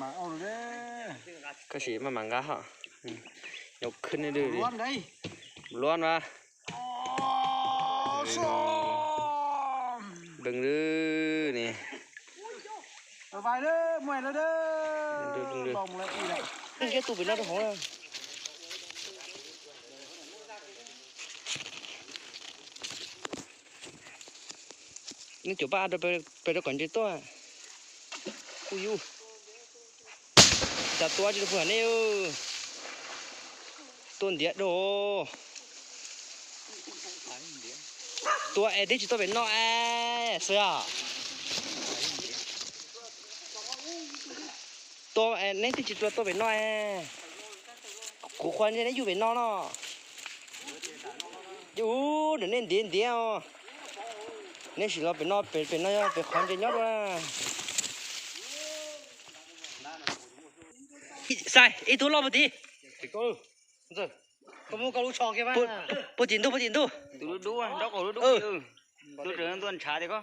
มาเอาเลยก็สีมามังกะฮะยกขึ้นให้ดูดิร้อนเลยร้อนวะโอ้ส้มเบิ่งดื้อนี่สบายเด้อมวยแล้วเด้อดูดูดูลองเลยอีแล้วนี่แค่ตูเป็นรถของเรานี่จุบ้าเดี๋ยวไปไปรถก่อนจีตัวอุ้ย จับตัวจีตัวเนี่ต้นเดียดโดตัวเอ็ดที่จีตัวเป็นนอแอเสือตัวเอ็ดนี่ที่จีตัวตัวเป็นนอแอกูควรจะได้อยู่เป็นนอเนาะอยู่เดี๋ยวนี้เดียวเดียวนี่สิเราเป็นนอเป็นเป็นนอเป็นคนจะยอดว่า ใส่อีตัวรอบดี Cô, giờ, có mua câu trò kia ปุ๊ ba. ปุ๊จินตู้ปุ๊จินตู้ดูดูอะดอกดูดูเออดูเรื่องตัวชาดิก็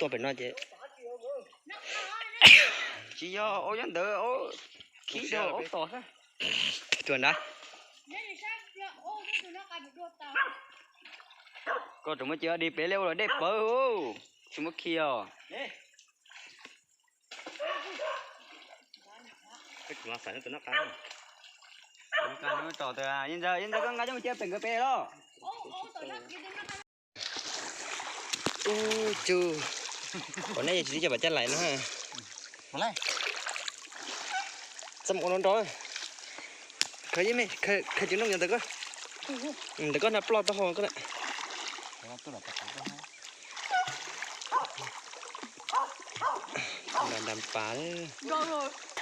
ตัวเป็นนอกเจ๊ chỉ do ô dân đỡ ô khí đồ ô to ha ตัวนะ Nếu như sao giờ ô cái tụi nó cài một đôi tàu có chúng mới chưa đi bể leo rồi đẹp bơ ô chúng mới kia thích nó phải nó cá này nó cá nó cái pe đó. U chu. Còn này chỉ cho bà chết lại nữa ha. Còn này xong con nó rồi khởi với mày khởi khởi chúng nó nhận được cơ ừ được con nó plot tao hồ cơ đàn đàn phá đấy. Rồi rồi.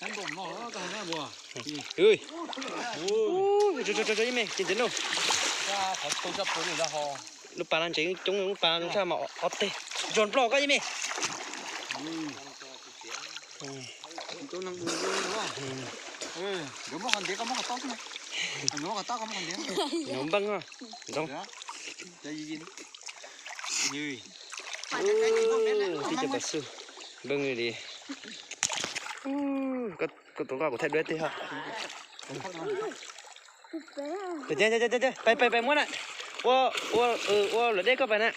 ฉันบ่มหม้อแล้วก็น่าบัวเฮ้ยโอ้ยจุดจุดจุดยี่เมย์จริงจริงลูกก็ขอตัวจับตัวอยู่แล้หฮอลูกปลาลันเจ๋งจงลูกปลาลูกชาหมาออตเต้จนปลอกก็ยี่เงตัวนั่งดูเลยว่าเออเดี๋ยวมอกันเดียวก็มองกันต๊อกใช่ไหมหนูมอกันต๊อกก็มอกันเดียวหนุ่มบังอะต้องใจยินยืยที่จะไปสู้บังเลย ก็ก็ตัวก็แทบด้วยที่ฮะ cục bé à เดี๋ยวเดี๋ยวเดี๋ยวเดี๋ยวไปไปไปม้วนอะว่าว่าเออว่าเหลือเด็กก็ไปนะ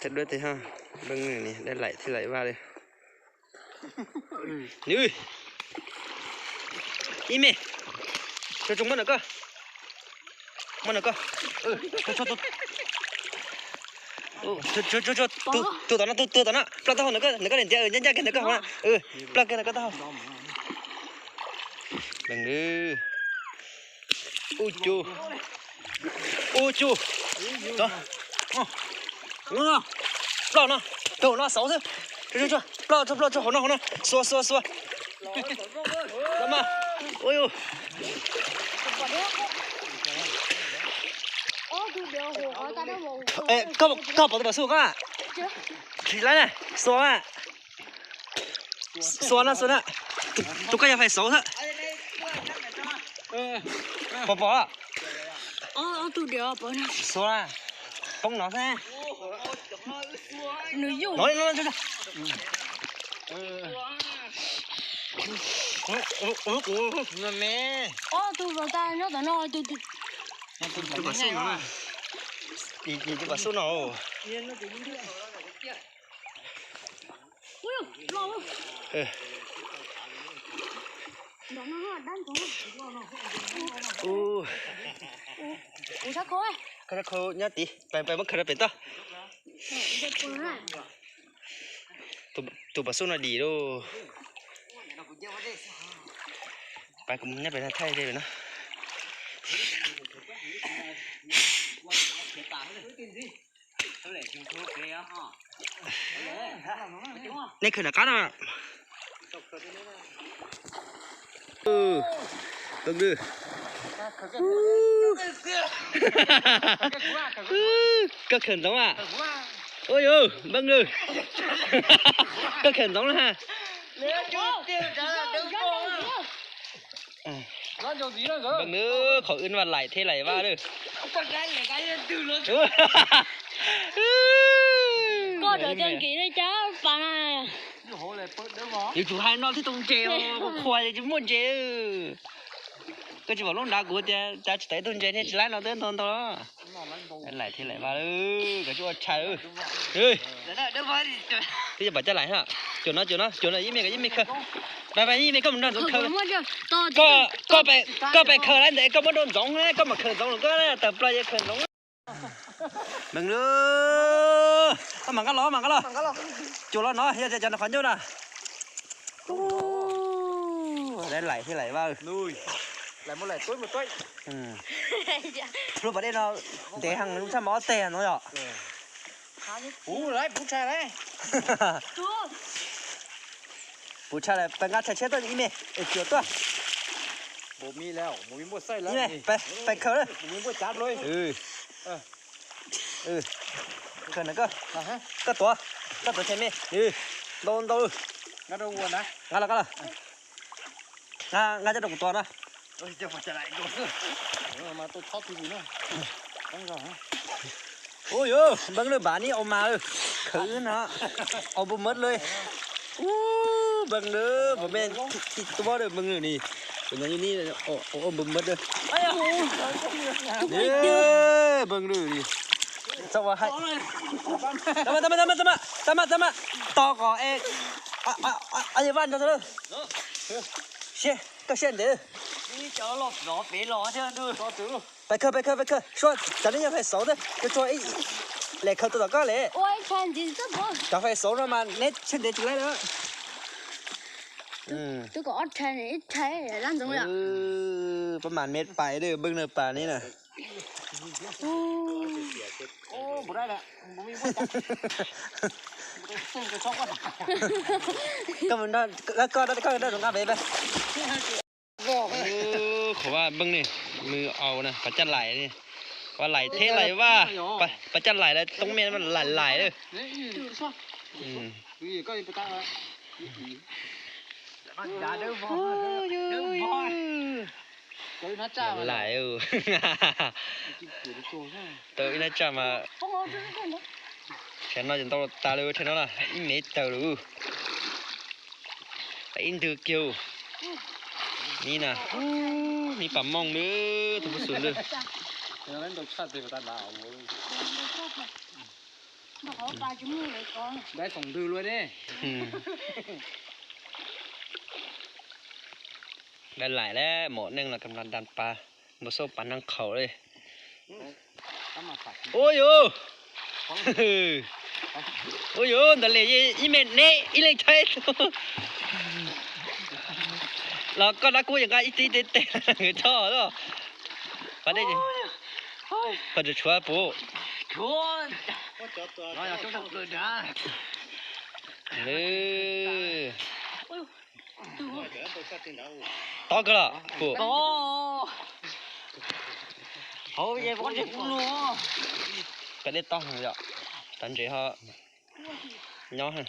แทบด้วยที่ฮะเบิ้งนี่นี่ได้ไหลที่ไหลว่าเลยนี่อีเมช่วยจงมันหน่อยก็มันหน่อยก็เออช่วยช่ว chút chút chút chút tu tu tao nó tu tu tao nó plug tao nó cái nó cái này nhân gia cái nó cái hoa ừ plug cái nó cái tao đừng đi. U chu u chu đó. Nó plug nó. Đầu nó sáu chứ chú chú chú plug chú plug chú hồn nó hồn nó. Xua xua xua. Làm mà ôi ôi 哎，高高宝的宝是我干嘛？起来呢，说啊，说呢说呢，都都快要快熟了。宝宝。哦哦，都掉宝呢。说啊，崩老三。你又。来来来来。嗯。我我我我我没。哦，都老三，那等那都都。都把线了。chị chị cho bà số nào ô ô sao khô cái khô nhá tí. Bài bài mất khờ biển to tụ tụ bà số nào đi đâu. Bài cũng nhá bài thay đây rồi nó. นี่คือหนักนะเออตึงดื้อก็เขินต้องอ่ะโอ้ยบังดื้อก็เขินต้องนะฮะ Này khởi là cá nào. ừ đừng đi các khẩn giống à ôi ôi vâng đi các khẩn giống ha nó cho gì nữa cơ vâng nữa khỏi in vào lại thế này va đi Có đợi đơn kỹ đấy cháu bà này cái hộ này bớt đỡ mỏ nhiều chủ hai nó thích tung chè khoai chứ muốn chè cái chỉ bảo lúc nào của cha cha chỉ thấy tuần trên nên chỉ lái nó tới thôi đó. lại thì lại vào ư cái chỗ chạy ư ư thế giờ bảo cha lại ha chỗ nó chỗ nó chỗ nó im miệng cái im miệng khờ bà bà im miệng không nó giống khờ. có có bè có bè khờ lại để có bắt đồn giống đấy có mà khờ giống có đấy tập play khờ giống. Mừng nữa. À, mừng cái lò mừng cái lò chỗ lò nó giờ giờ nó phản chỗ nè đây lại thì lại vào. Lui lại một lại tối một tối ừ. Dạ. Rồi vào đây nó để hàng lúc sao mó tè nó nhỏ ừ. ú lại bút chai đấy. Bút chai này bạn ngắt chai chết tôi đi mẹ. Ở chỗ tôi bố mi leo bố mi bố say lắm mẹ bạn bạn khờ đấy. Bố mi bố chát rồi ừ. Ờ. Ừ. Khờ nữa cơ. Cơ tua cơ tua chém mẹ ừ. Đâu đâu. Ngắt đâu quần á? Ngắt là ngắt là. Ừ. Ngắt ngắt cho đồng tua đó เออโดนโดน nó đâu buồn đấy งานละก็ละงานงานจะตกตัวนะ ôi chưa phải trở lại đồ nữa mà tôi thoát cái gì nữa đang rồi hả โอ้ยเออเบังเลยบานี้เอามาเออคือนะเอาบุมดเลยอู้เบังเลยบ่แม่นติดตัวเด้อเบังเลยนี่เป็นอย่างนี้เลยโอ้โอ้บุมดเด้อเนี่ยเบังเลยนี่สวัสดี tama tama tama tama tama tama to có e à à à anh Văn cho tôi xe cái xe đấy đi chở lọt gió bể ló chứ đưa cho tướng luôn bài khơi bài khơi bài khơi说咱们要phải số đấy cái cho ấy lại khơi tôi có lẽ Ôi thằng gì rất bố cho phải số rồi mà nét trên đấy chụp lại nữa ừ Tôi có thằng này ít thấy để làm giống ạ ừ ประมาณเม็ดไปเด้อเบิ่งเด้อป่านี่น่ะ ô bố đây nè bố mi mua chát xung cái chóc quá ก็มันได้ก็ก็ได้ก็ได้ตรงกันไปไป vỏ เออ ขอว่าเบิ่งนี่มือเอานะปัจจันไหลนี่ว่าไหลเทไหลว่าปะปัจจันไหลแล้วตรงเมนมันไหลไหลเลย đấy từ sao อืม vì có gì ta rồi đã đỡ vỏ đỡ vỏ cái nó chả ไหลเออ kiểu nó trôi thôi ตัวอีน่าจะมา Không có chứ không có แค่นอจนต้องตาเลยเท่านั้นล่ะอีเมตเตอร์รู้แต่อินถือเกียว นี่นะอู้มีปั๊มมองเด้อทุกผู้สูงเด้อ nó lên đầu chặt thì ta đảo Nó có ba chúng mình lấy con đấy phòng thư luôn đi อืมได้หลายแล้วหมอหนึงเรากำลังดันปลาบ่โซ่ปลานังเขาเลย tắm mà phải โอ้ยโอ้โอ้ยโอ้ดันเลยอีเมนเน่อีเลยใช่ là con đã cua những cái ít ít tệ người cho đó bạn đây gì bạn được chúa bố chúa. Nó là chúng ta cười đã lư. To cơ là bố to. Hầu vậy bọn chúng luôn cái đấy to hơn rồi tận chỉ họ. Nhỏ hơn.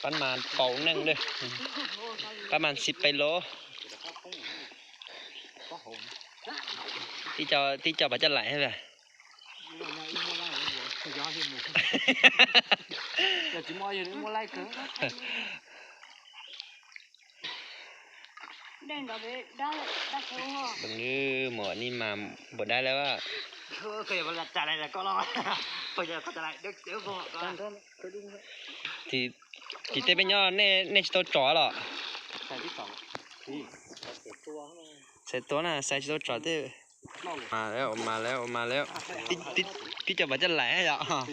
ะตันเจฮะย่อฮะประมาณเป่าหนึ่งเลยประมาณสิบไปโล có hồn ที่เจ้าที่เจ้าบัจะไหลให้เลย mua lại mua lại mua gió thì mua giờ chỉ mua gì nữa mua lại cỡ Đây nó bị đá đá thiếu hả บางทีหมอนี่มาบดได้แล้วว่า Thưa kìa mà là trả lại là con lo bây giờ có trả lại được tiểu con con ที่ที่เต้เป็นย่อเน่เน่ชิโตจ่อหรอ xài cái sòng thì tua nó ใส่ตัวน่ะใส่ชิโตจ่อเต้ nó มาแล้วมาแล้วมาแล้วที่ที่ที่เจ้าบัจะไหลให้อ่ะ thì nuôi ตัวก็เด็ kỳ tế bên nhau nè nè chỉ tôi trỏ lọ. Sẽ tối là sẽ chỉ tôi trỏ thế mà léo mà léo mà léo tí tí tí cho bà chân lẻ vậy hả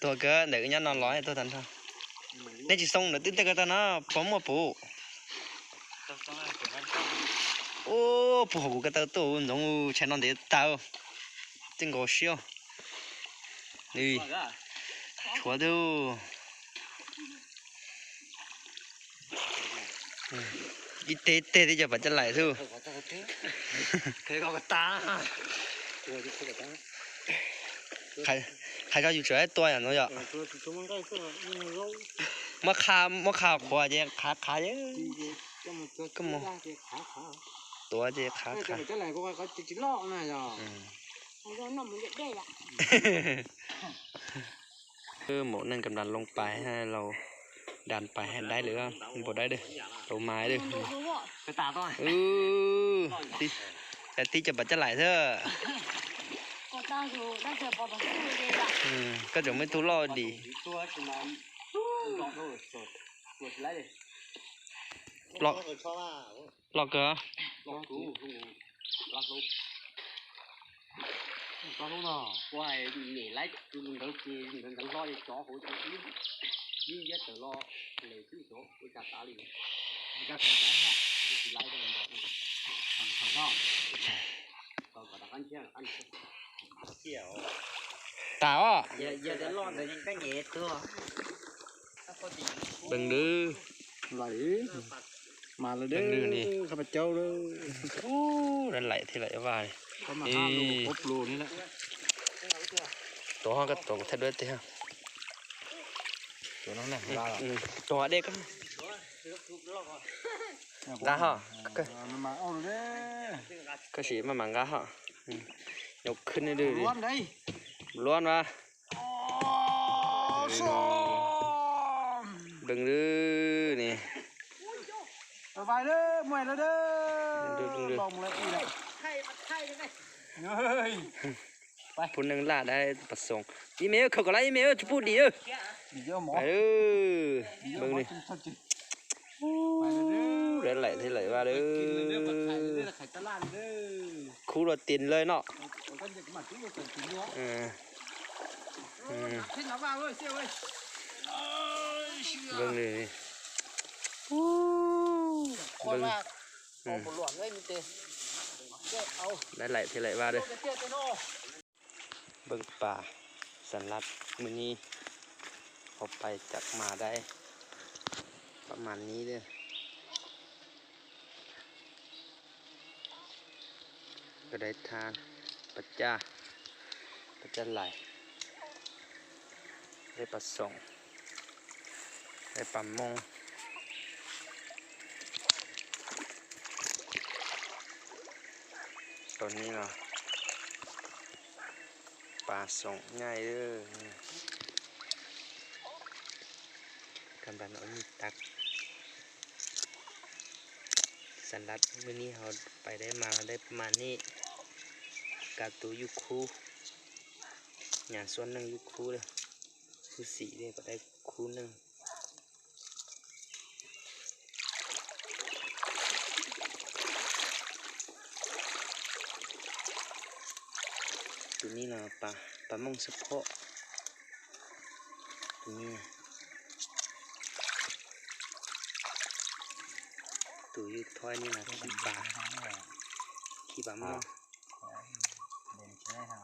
tôi cứ, để cái nhát nó lói tôi thành thôi. Nên chỉ xong là tí tao cái nó, phóng một phụ. Ô, phụ của cái tao tôi giống chén non để tao. Tiếng gò xíu นี่ Quá cả. ชัวร์ดูอืมอีเตเตที่จะปัจจัยไหลทู Thôi có tao thế. Thế có cái ta. Ủa chứ không có ta. ใครใครก็อยู่เฉยตัวอย่างน้อยอะ Ờ, tôi thì chúng nó cái là nhưng mà lâu มะขามมะขามขวาเจ๊ขาขาเยอะ thì thì cho một cho Cái mồm. ra thì khá khá. ตัวเจ๊ขา Cái ขา cái cái này có có chỉ chỉ lọ này rồi. อืม Nó nó nằm ở đây là คือหมูนั่นกำลังลงไปให้เราดันไปให้ได้หรือว่าบ่ได้เด้อตัวไม้เด้อ Nó đúng rồi ไปตาต้อยเออที่แต่ที่จะปัจจัยไหลเถอะ Còn tao rồi đang chờ bỏ vào cái đây là อืมก็จะไม่ทุรอดดี Tua thì mà Lọt thôi Rồi Rồi lấy đi หลอกเออชอบว่าหลอกเหรอ Lọt cú có luôn nào quay nghỉ lái mình đâu chi mình đang lo cho chó hỗ trợ đi, đi nhất là lo lấy chữ số với cả tá liền. Các cái cái ha chỉ lái cho mình được. Thằng thằng ngon còn còn ăn chưa ăn kiểu. Tao à giờ giờ đến lo để những cái nghề thưa đừng đưa. Lấy. Ờ, mà là đứa không phải châu đâu. Đánh lại thì lại vào ป็นดื้อนี่อข้าพเจ้าเด้อโอ้นั่นไหลที่ไหลว่านี่เขามาห้ามลูกครบรูนี่แหละตัวห้องก็ตัวแท้ด้วยเตี้ยตัวนั้นน่ะลาอืมตัวเด็กก็กะฮะก็มันมาเอาเลยเด้ก็สีมามังกะฮะอืมยกขึ้นให้ดื้อดิร้อนได้ล้วนวะโอ้ส้มเบิ่งดื้อนี่สบายเด้อมวยแล้วเด้อดูดูดูลง เลยอีแหละ Thay mặt thay thế này เฮ้ยผู้หนึงล่าได้ประสงค์อีเมลเขาก็ไล่อีเมลจะพูดดีเออมีเยอะหมอไปเด้อเบิ่งนี่กินข้าวจิไปเลยเด้อเล่นไหลที่ไหลว่าเด้อกินเลยเด้อผัดไข่เลยเด้อไข่ตะลานเด้อคู่รถตินเลยเนาะมันก็จะมาที่มันเป็นกินเนาะเอออืมที่หน้าบ้านเว้ยเสียเว้ยเบิ่งนี่นี่คนเบิ่งว่าอืเอามบหลวงเลยมีเตะเจ้าเอา ได้ไหลที่ไหลว่าเด้อเจ้าเตี้ยเบิ่งป่าสันลัดมือนี้เขาไปจากมาได้ ประมาณนี้เด้อก็ได้ทานปัจจาปัจจาไหลได้ปลาส่งได้ปลามง ตัวนี้เนาะปลาส่งง่ายเด้อกำลังเอามีตักสันลัดมื้อนี้เราไปได้มาได้ประมาณนี้กาตูยุคูหย่าส่วนหนึ่งยุคูเลยคือสีเนี่ยก็ได้คูหนึ่ง นี้เนาะปลาปลามงสะโพกตัวนี้ตัวอยุท้อยนี่นะขี้ปลาขี้ปลามองเด่นใช่ไหมครับ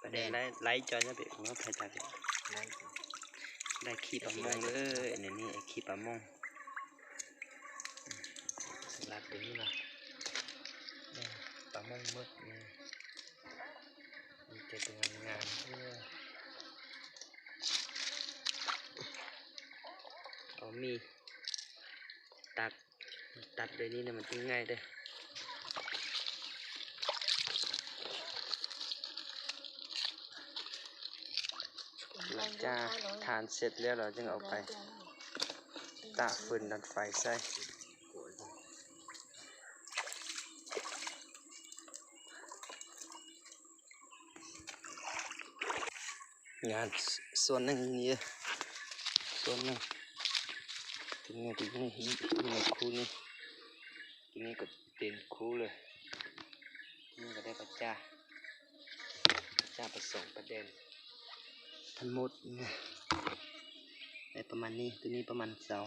ประเด็นได้ไล่จอยจะเบ็ดมันก็ถ่ายจากได้ขี้ปลามองเลยเนี่ยนี่ไอ้ขี้ปลามองอืมสลัดตัวนี้นะเนี่ยปลามองมึกนี่ มีแต่ตัวงามๆเออเอามีตัดตัดเลยนี่นะมันจะง่ายเด้อหลังจากทานเสร็จแล้วเราจึงเอาไปตากฟืนดันไฟใส่ งานส่วนหนึ่งนี่ส่วนหนึ่งทีนี้ทีนี้อยู่ในคูนี่ทีนี้ก็เต็มคูเลยทีนี้ก็ได้ประจ้าประจ้าประสงค์ประเด็นทั้งหมดนะได้ประมาณนี้ตัวนี้ประมาณเสา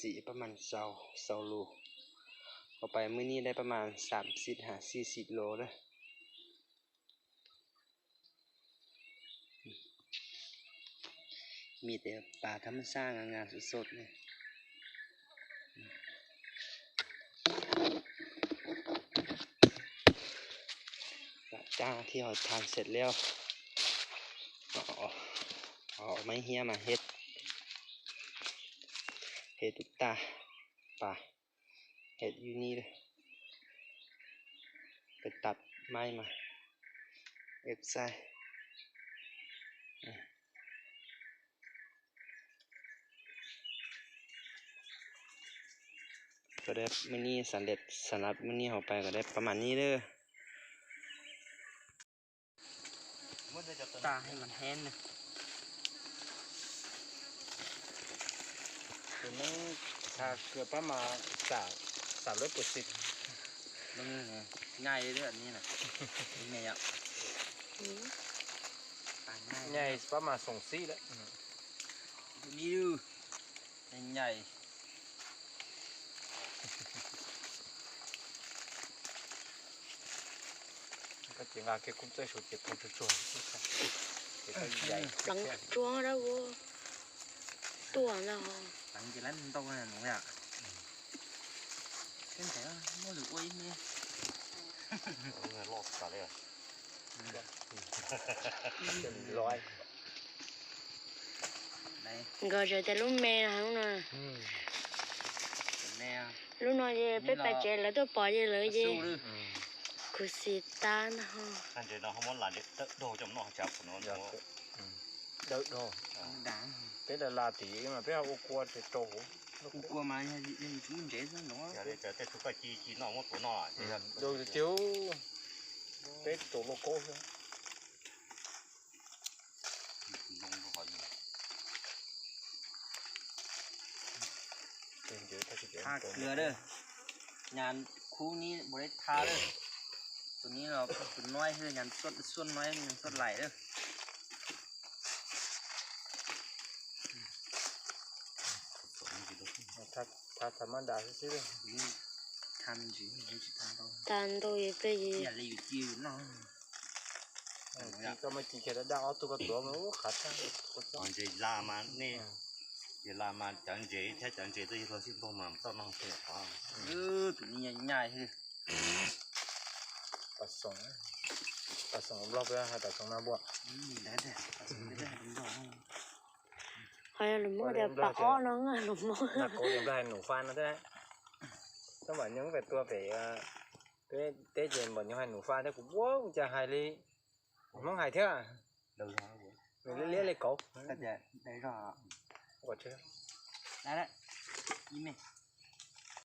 สีประมาณเสาเสาโลเอาไปมื้อนี้ได้ประมาณสามสิบหาสี่สิบโลเล มีแต่ป่าธรรมชาติงามๆสดๆเลยหลังจาที่เราทานเสร็จแล้วเอาเอาไม้เฮียมาเฮ็ดเฮ็ดตุ๊กตาป่าเฮ็ดอยู่นี่เลยไปตัดไม้มาเอฟไซ ก็ได้มื้อนี้สำเร็จสำหรับมื้อนี้เราไปก็ได้ประมาณนี้เด้อตาให้มันแห้งนะตัวนี้ถ้าเกิดประมาณสามสามร้อยเปอร์เซ็นต์มันง่ายเลยเด้ออันนี้นะง่ายอะตาง่ายใหญ่ประมาณสองซี่แล้วนี่ดูใหญ่ chỉ là cái cũng chơi sụt chỉ không được. Chuồng chỉ có dạy lắng chuồng đó vô. Tuồng nào lắng chỉ lắng đâu này nó vậy cái thế nó lụi quay nhé lọt cả đấy à? Loài gọi rồi ta lúc mẹ là không nè? Lúc nào gì bé bà trẻ là tôi bỏ gì lỡ gì กูสิตานะฮะอันเดียวน้องเขามันหลานเด็กโดจำน้องจับคนนั้นโม đợi đồ đáng thế là là tí mà biết ô qua thì trổ cũng qua mà nên chúng mình dễ ra nó อย่าได้เจอแต่ทุกข์จีจีน้องมันปวดหน่อยที่ rồi chiếu cái chỗ lô cô thôi ลงก็ขออยู่ tìm chữ thay chữ ทาเกลือเด้อ งานคู่นี้บริทาเด้อ ตัวนี้เราส่วนน้อยคือย่างส่วนส่วนน้อยอย่างส่วนไหลเด้อถ้าถ้าธรรมดาซื่อๆทำจีนี่จีทำนเราทันโดยไปยีอย่าเลยอยู่จีน้องก็ไมาจีแค่ได้เอาตัวกับตัวมันโอ้ขาดทั้งตอนจีลามันนี่เวลามาจังเจแค่จังเจตัวที่เราสิ้นพวกมันต้องน้องเสียของเออตัวนี้ใหญ่ๆคือ ย ปัดสองปัดสองรอบแล้วให้ปัดสองหน้าบวช อืมได้แต่ไม่ได้เป็นดอก ใครหลุมมือเดี๋ยวปะอ้อน้องอ่ะหลุมมือ นักโกยังได้หนูฟันนะใช่ไหมถ้าวันยังเป็นตัวเป๋อะเต้เต้เจนบอกยังให้หนูฟันแต่กูว้าวจะหายเลยมันหายเท่า đâu ra vậy? มันเลี้ยๆเลยกบ ก็จะไ